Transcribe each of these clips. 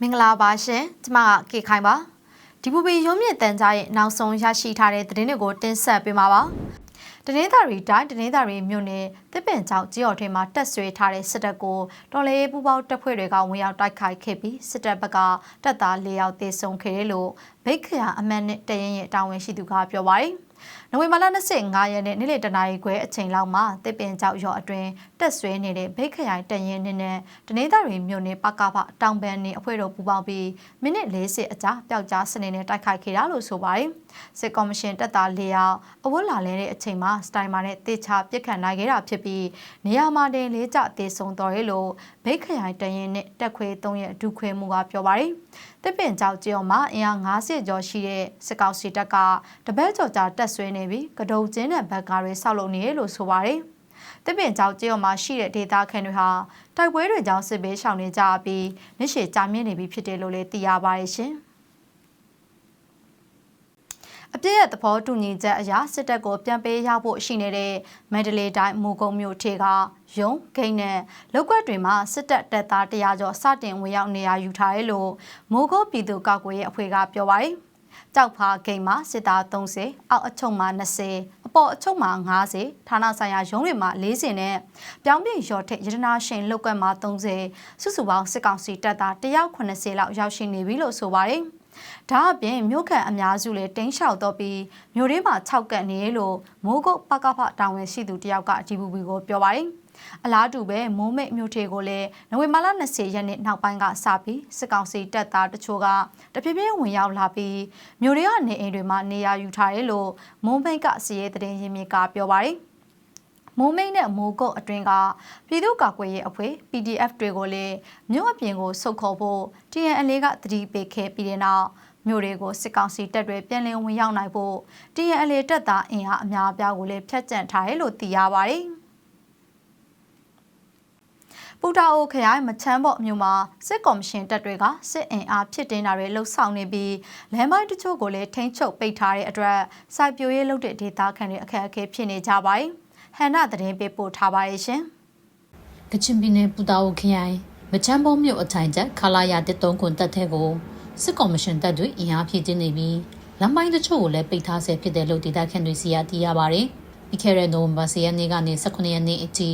မင်္ဂလာပါရှင်ကျမကကေခိုင်ပါဒီပူပီရုံးမြင့်တန်ကြားရဲ့နောက်ဆုံးရရှိထားတဲ့သတင်းတွေကိုတင်ဆက်ပေးမှာပါတနင်္သာရီတိုင်းတနင်္သာရီမြို့နယ်တစ်ပင်ကျောင်းကြီးတော်ထင်းမှာတက်ဆွေထားတဲ့စစ်တပ်ကိုတော်လေးပူပေါတပ်ဖွဲ့တွေကဝင်ရောက်တိုက်ခိုက်ခဲ့ပြီးစစ်တပ်ဘက်ကတပ်သား၄ယောက်သေဆုံးခဲ့တယ်လို့ဗိတ်ခရာအမတ်နဲ့တရင်ရဲ့တာဝန်ရှိသူကပြောပါတယ် နိုဝင်ဘာလ25ရက်နေ့နေ့လယ်တနာရီခွဲအချိန်လောက်မှာတစ်ပင်ကျောက်ရောအတွင်တက်ဆွဲနေတဲ့ဗိတ်ခရိုင်တရင်နဲ့နဲ့တနင်္သာရီမြို့နယ်ပကပတောင်ပန်နေအဖွဲ့တို့ပူးပေါင်းပြီးမိနစ်40အကြာပျောက်ကြားစနေနဲ့တိုက်ခိုက်ခဲ့တာလို့ဆိုပါတယ်စစ်ကော်မရှင်တပ်သား၄ယောက်အဝတ်လာလဲတဲ့အချိန်မှာစတိုင်မာနဲ့တေချာပြစ်ခတ်နိုင်ခဲ့တာဖြစ်ပြီးနေရာမှာတင်လေးကျတေဆုံးတော်ရဲလို့ဗိတ်ခရိုင်တရင်နဲ့တက်ခွေ3ရက်ဒုခွေမှုကပြောပါတယ်တစ်ပင်ကျောက်ကျော်မှာအင်အား90ကျော်ရှိတဲ့စစ်ကောက်စီတပ်ကတပတ်ကျော်ကြာတက်ဆွဲနေပြီးကဒုံကျင်းတဲ့ဘက်ကားတွေဆောက်လုပ်နေရလို့ဆိုပါတယ်။တစ်ပင်ကျောက်ကျော်မှာရှိတဲ့ဒေသခံတွေဟာတိုက်ပွဲတွေကြောင့်စစ်ဘေးရှောင်နေကြပြီးနှရှိကြာမြင့်နေပြီဖြစ်တယ်လို့လည်းသိရပါတယ်ရှင်။အပြည့်ရဲ့သဘောတူညီချက်အရစစ်တပ်ကိုပြန်ပေးရဖို့ရှိနေတဲ့မန္တလေးတိုင်းမူကုံမြို့ထေကရုံဂိမ်းနဲ့လောက်ကွက်တွေမှာစစ်တပ်တပ်သား100ကျော်စတင်ဝင်ရောက်နေရာယူထားတယ်လို့မိုးကုတ်ပြည်သူ့ကောက်ကွယ်ရေးအဖွဲ့ကပြောပါတယ်။ ကြောက်ဖာဂိမ်းမှာစစ်သား30အောက်အချုပ်မှာ20အပေါ်အချုပ်မှာ90ဌာနဆိုင်ရာရုံးတွေမှာ40နဲ့ပြောင်းပြရော်ထက်ရတနာရှင်လောက်ကွက်မှာ30စုစုပေါင်းစစ်ကောင်စီတပ်သား180လောက်ရောက်ရှိနေပြီလို့ဆိုပါတယ်။ဒါအပြင်မြို့ခံအများစုလည်းတင်းလျှောက်တော့ပြီးမြို့ထဲမှာ၆ကတ်နေလို့မိုးကုတ်ပကဖတာဝန်ရှိသူတယောက်က DVB ကိုပြောပါတယ် အလားတူပဲမိုးမိတ်မြို့ထေကိုလည်းနိုဝင်ဘာလ20ရက်နေ့နောက်ပိုင်းကစပြီးစစ်ကောင်စီတပ်သားတချို့ကတဖြည်းဖြည်းဝင်ရောက်လာပြီးမြို့တွေကနေအိမ်တွေမှာနေရာယူထားတယ်လို့မိုးမိတ်ကစီရဲတဲ့ရင်မြစ်ကပြောပါတယ်မိုးမိတ်နဲ့မိုးကုတ်အတွင်းကပြည်သူ့ကာကွယ်ရေးအဖွဲ့ PDF တွေကိုလည်းမြို့အပြင်ကိုစုတ်ခေါ်ဖို့ TNL ကတတိပေးခဲ့ပြီးတဲ့နောက်မြို့တွေကိုစစ်ကောင်စီတပ်တွေပြန်လည်ဝင်ရောက်နိုင်ဖို့ TNL တပ်သားအင်အားအများအပြားကိုလည်းဖျက်ကျန်ထားတယ်လို့သိရပါတယ်။ ပူတာအိုခရိုင်မချမ်းဘော့မြို့မှာစစ်ကော်မရှင်တပ်တွေကစစ်အင်အားဖြစ်တင်တာတွေလှုပ်ဆောင်နေပြီးလမ်းပိုင်းတချို့ကိုလည်းထိန်းချုပ်ပိတ်ထားတဲ့အတွက်စိုက်ပျိုးရေးလုပ်တဲ့ဒေသခံတွေအခက်အခဲဖြစ်နေကြပါတယ်။ဟန်နာသတင်းပေးပို့ထားပါတယ်ရှင်။ကချင်ပြည်နယ်ပူတာအိုခရိုင်မချမ်းဘုံမြို့အထိုင်ချက်ခလာရတစ်တုံးခွန်တပ်ထဲကိုစစ်ကော်မရှင်တပ်တွေအင်အားဖြည့်တင်းနေပြီးလမ်းပိုင်းတချို့ကိုလည်းပိတ်ထားဆဲဖြစ်တယ်လို့ဒေသခံတွေစီရသိရပါတယ်။ပြီးခဲ့တဲ့နိုဝင်ဘာ10ရက်နေ့ကနေ18ရက်နေ့အထိ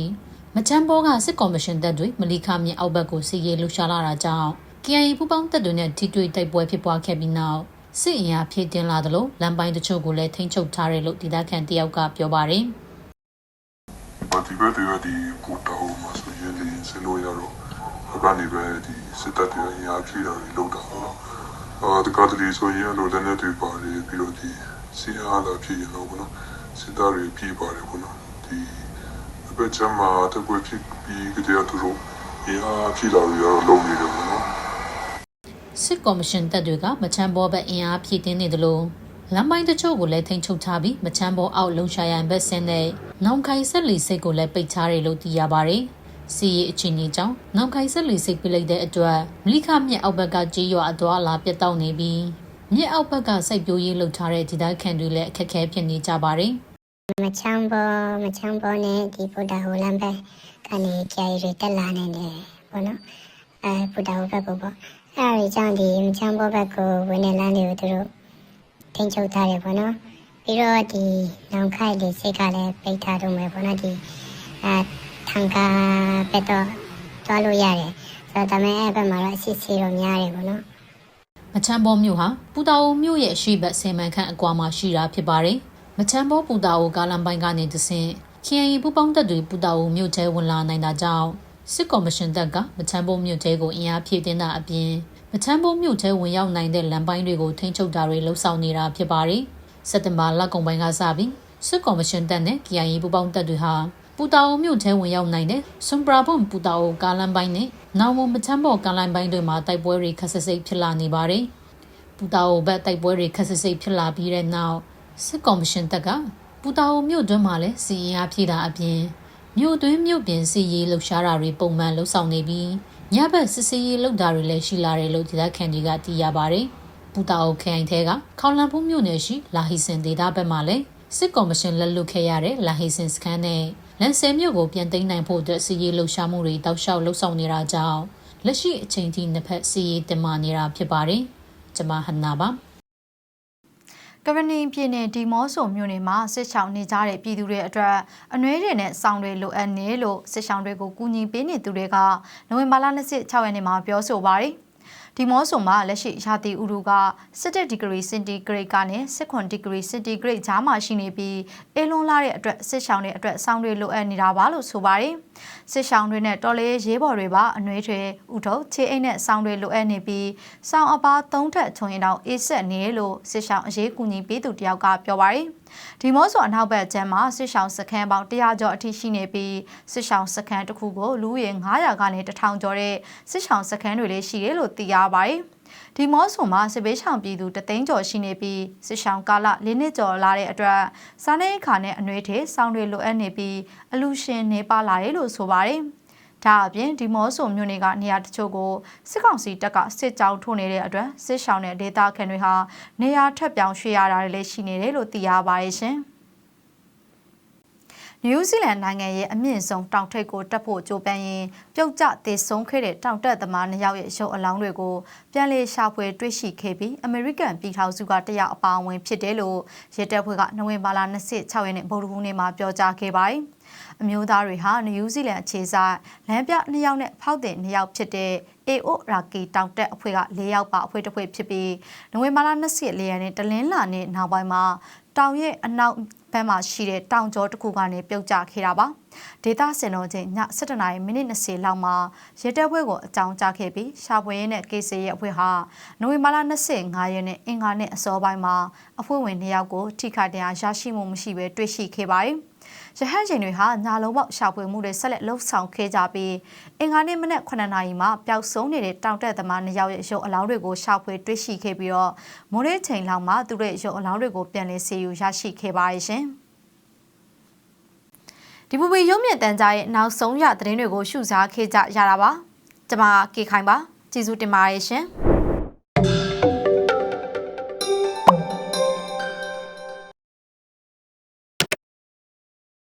မချမ်းဘောကစစ်ကော်မရှင်တပ်တွေမလီခမြင့်အောက်ဘက်ကိုစီရေးလှူရှာလာတာကြောင့် KIA ပူပေါင်းတပ်တွေနဲ့ထိတွေ့တိုက်ပွဲဖြစ်ပွားခဲ့ပြီးနောက်စစ်အင်အားဖြည့်တင်းလာသလိုလမ်းပိုင်းတချို့ကိုလည်းထိန်းချုပ်ထားတယ်လို့ဒေသခံတယောက်ကပြောပါတယ်။ပါတီဘက်တွေကဒီပူတောင်းမှာဆိုရင်ဒီစလို့ရတော့အကနေပဲဒီစစ်တပ်တွေအများကြီးတော့လောက်တာပေါ့နော်အာတကားတလီဆိုရင်တော့လည်းလည်းတွေပါတယ်ပြီးတော့ဒီစီအားလာဖြစ်ရင်တော့ပေါ့နော်စစ်သားတွေပြည်ပါတယ်ပေါ့နော်ဒီ အပက်ချမ်းမှာတကွေဖြစ်ပြီးကြတဲ့သူတို့အများကြီးလာပြီးတော့လုံနေတယ်ပေါ့နော်စစ်ကော်မရှင်တပ်တွေကမချမ်းဘောဘက်အင်အားဖြည့်တင်းနေတယ်လို့လမ်းပိုင်းတချို့ကိုလည်းထိန်းချုပ်ထားပြီးမချမ်းဘောအောက်လုံရှာရန်ဘက်ဆင်းတဲ့နောင်ခိုင်ဆက်လီစိတ်ကိုလည်းပိတ်ထားတယ်လို့သိရပါတယ်။စီရီအချင်းကြီးကြောင့်နောင်ခိုင်ဆက်လီစိတ်ပြလိုက်တဲ့အတွက်မလိခမြက်အောက်ဘက်ကကြေးရွာအသွာအလာပြတ်တောက်နေပြီးမြက်အောက်ဘက်ကစိုက်ပျိုးရေးလုပ်ထားတဲ့ဒေသခံတွေလည်းအခက်အခဲဖြစ်နေကြပါတယ်။ မချမ်းဘောမချမ်းဘောနဲ့ဒီဗုဒ္ဓဟိုလမ်းဘက်ကနေကြာရီတက်လာနေတယ်ပေါ့နော်အဲဗုဒ္ဓဟိုဘက်ကိုပေါ့အဲဒါကြောင့်ဒီမချမ်းဘောဘက်ကိုဝင်နေလမ်းတွေကိုသူတို့ထိန်းချုပ်ထားတယ်ပေါ့နော်ပြီးတော့ဒီနောင်ခိုက်လေးစိတ်ကလည်းပိတ်ထားတော့မယ်ပေါ့နော်ဒီအဲထန်ကာဘက်တော့သွားလို့ရတယ်ဆိုတော့ဒါပေမဲ့အဲ့ဘက်မှာတော့အစစ်စီတော့များတယ်ပေါ့နော်မချမ်းဘောမြို့ဟာပူတာအိုမြို့ရဲ့အရှိတ်ဆယ်မှန်ခန့်အကွာမှာရှိတာဖြစ်ပါတယ်။ မချမ်းဘောပူတာအိုကားလမ်းပိုင်းကနေတဆင့် KIA ပူပေါင်းတပ်တွေပူတာအိုမြို့ထဲဝင်လာနိုင်တာကြောင့်စစ်ကော်မရှင်တပ်ကမချမ်းဘောမြို့ထဲကိုအင်အားဖြည့်တင်းတာအပြင်မချမ်းဘောမြို့ထဲဝင်ရောက်နိုင်တဲ့လမ်းပိုင်းတွေကိုထိန်းချုပ်တာတွေလှုပ်ဆောင်နေတာဖြစ်ပါတယ်။စက်တင်ဘာလကုန်ပိုင်းကစပြီးစစ်ကော်မရှင်တပ်နဲ့ KIA ပူပေါင်းတပ်တွေဟာပူတာအိုမြို့ထဲဝင်ရောက်နိုင်တဲ့ဆွန်ပရာဘွန်ပူတာအိုကားလမ်းပိုင်းနဲ့နောင်မမချမ်းဘောကားလမ်းပိုင်းတွေမှာတိုက်ပွဲတွေခက်ဆစ်ဆစ်ဖြစ်လာနေပါတယ်။ပူတာအိုဘက်တိုက်ပွဲတွေခက်ဆစ်ဆစ်ဖြစ်လာပြီးတဲ့နောက် စစ်ကော်မရှင်တပ်ကပူတာအိုမြို့တွင်းမှာလည်းစီရင်အားဖြည့်တာအပြင်မြို့တွင်းမြို့ပြင်စီရေးလှုပ်ရှားတာတွေပုံမှန်လှုပ်ဆောင်နေပြီးညဘက်စစ်စေးရေးလှုပ်တာတွေလည်းရှိလာတယ်လို့ဒေသခံတွေကသိရပါတယ်။ပူတာအိုခရိုင်ထဲကခေါလန်ဖူးမြို့နယ်ရှိလာဟီစင်ဒေသဘက်မှာလည်းစစ်ကော်မရှင်လက်လွတ်ခဲ့ရတဲ့လာဟီစင်စခန်းနဲ့လန်ဆယ်မြို့ကိုပြန်သိမ်းနိုင်ဖို့အတွက်စီရေးလှုပ်ရှားမှုတွေတောက်လျှောက်လှုပ်ဆောင်နေတာကြောင့်လက်ရှိအချိန်ထိနှစ်ဖက်စီရေးတင်မာနေတာဖြစ်ပါတယ်။ကျွန်မဟန်နာပါ ကရဏီပြည်နယ်ဒီမော့ဆိုမြို့နယ်မှာစစ်ဆောင်နေကြတဲ့ပြည်သူတွေအတွက်အနှွေးတွေနဲ့စောင်းတွေလိုအပ်နေလို့စစ်ဆောင်တွေကိုကူညီပေးနေသူတွေကနိုဝင်ဘာလ26ရက်နေ့မှာပြောဆိုပါတယ်။ ဒီမော့ဆိုမှာလက်ရှိရာသီဥတုက17ဒီဂရီစင်တီဂရိတ်ကနေ19ဒီဂရီစင်တီဂရိတ်ကြားမှာရှိနေပြီးအေးလွန်လာတဲ့အတွက်စစ်ဆောင်တွေအတွက်စောင်းတွေလိုအပ်နေတာပါလို့ဆိုပါတယ်။စစ်ဆောင်တွေနဲ့တော်လေးရေးပေါ်တွေပါအနှွေးတွေဥထုပ်ခြေအိမ်နဲ့စောင်းတွေလိုအပ်နေပြီးစောင်းအပါသုံးထက်ချုံရင်တော့အေးဆက်နေလို့စစ်ဆောင်အရေးကူညီပေးသူတယောက်ကပြောပါတယ်။ဒီမော့ဆိုအနောက်ဘက်ကျမ်းမှာစစ်ဆောင်စခန်းပေါင်း100ကျော်အထိရှိနေပြီးစစ်ဆောင်စခန်းတစ်ခုကိုလူဦးရေ900ကနေ1000ကျော်တဲ့စစ်ဆောင်စခန်းတွေလည်းရှိတယ်လို့သိရပါတယ်။ဒီမော့ဆိုမှာစစ်ဘေးရှောင်ပြည်သူတသိန်းကျော်ရှိနေပြီးစစ်ဆောင်ကာလ၄နှစ်ကျော်လာတဲ့အတွက်စားနေခါနဲ့အနှွေးထေစောင်းတွေလိုအပ်နေပြီးအလူရှင်နေပါလာတယ်လို့ဆိုပါတယ်။ ဒါအပြင်ဒီမော့ဆိုမြို့နယ်ကနေရာတချို့ကိုစစ်ကောင်စီတပ်ကစစ်ကြောင်းထိုးနေတဲ့အတွက်စစ်ရှောင်းတဲ့ဒေသခံတွေဟာနေရာထပ်ပြောင်းရွှေ့ရတာတွေလည်းရှိနေတယ်လို့သိရပါတယ်ရှင်။နယူးဇီလန်နိုင်ငံရဲ့အမြင့်ဆုံးတောင်ထိပ်ကိုတက်ဖို့ကြိုးပမ်းရင်ပြုတ်ကျသေဆုံးခဲ့တဲ့တောင်တက်သမားနှစ်ယောက်ရဲ့ရုပ်အလောင်းတွေကိုပြန်လည်ရှာဖွေတွေ့ရှိခဲ့ပြီးအမေရိကန်ပြည်ထောင်စုကတယောက်အပါအဝင်ဖြစ်တယ်လို့ရဲတပ်ဖွဲ့ကနိုဝင်ဘာလ26ရက်နေ့ဗုဒ္ဓဟူးနေ့မှာပြောကြားခဲ့ပါတယ်။ အမျိုးသားတွေဟာနယူးဇီလန်အခြေစိုက်လမ်းပြနှစ်ယောက်နဲ့ဖောက်တဲ့နှစ်ယောက်ဖြစ်တဲ့ AO ရာကီတောင်တက်အဖွဲ့က၄ယောက်ပါအဖွဲ့တစ်ဖွဲ့ဖြစ်ပြီးနိုဝင်ဘာလ24ရက်နေ့တလင်းလာနေ့နောက်ပိုင်းမှာတောင်ရဲ့အနောက်ဘက်မှာရှိတဲ့တောင်ကျောတစ်ခုကနေပြုတ်ကျခဲ့တာပါဒေတာစင်တော်ချင်းည7:00နာရီမိနစ်20လောက်မှာရဲတပ်ဖွဲ့ကိုအကြောင်းကြားခဲ့ပြီးရှာဖွေရင်းနဲ့ကေစီရဲ့အဖွဲ့ဟာနိုဝင်ဘာလ25ရက်နေ့အင်္ဂါနေ့အစောပိုင်းမှာအဖွဲ့ဝင်2ယောက်ကိုထိခိုက်ဒဏ်ရာရရှိမှုမရှိဘဲတွေ့ရှိခဲ့ပါတယ် ရဟန်းချိန်တွေဟာညာလုံးပေါက်ရှာဖွေမှုတွေဆက်လက်လှုပ်ဆောင်ခဲ့ကြပြီးအင်္ဂါနေ့မနက်9နာရီမှာပျောက်ဆုံးနေတဲ့တောင်တက်သမားနှစ်ယောက်ရဲ့ရုပ်အလောင်းတွေကိုရှာဖွေတွေ့ရှိခဲ့ပြီးတော့မိုးရေးချိန်လောက်မှာသူတို့ရဲ့ရုပ်အလောင်းတွေကိုပြန်လည်ဆေးယူရရှိခဲ့ပါရဲ့ရှင်ဒီပူပီရုံမြင့်တန်ကြားရဲ့နောက်ဆုံးရသတင်းတွေကိုရှုစားခဲ့ကြရတာပါကျွန်မကေခိုင်ပါကျေးဇူးတင်ပါတယ်ရှင်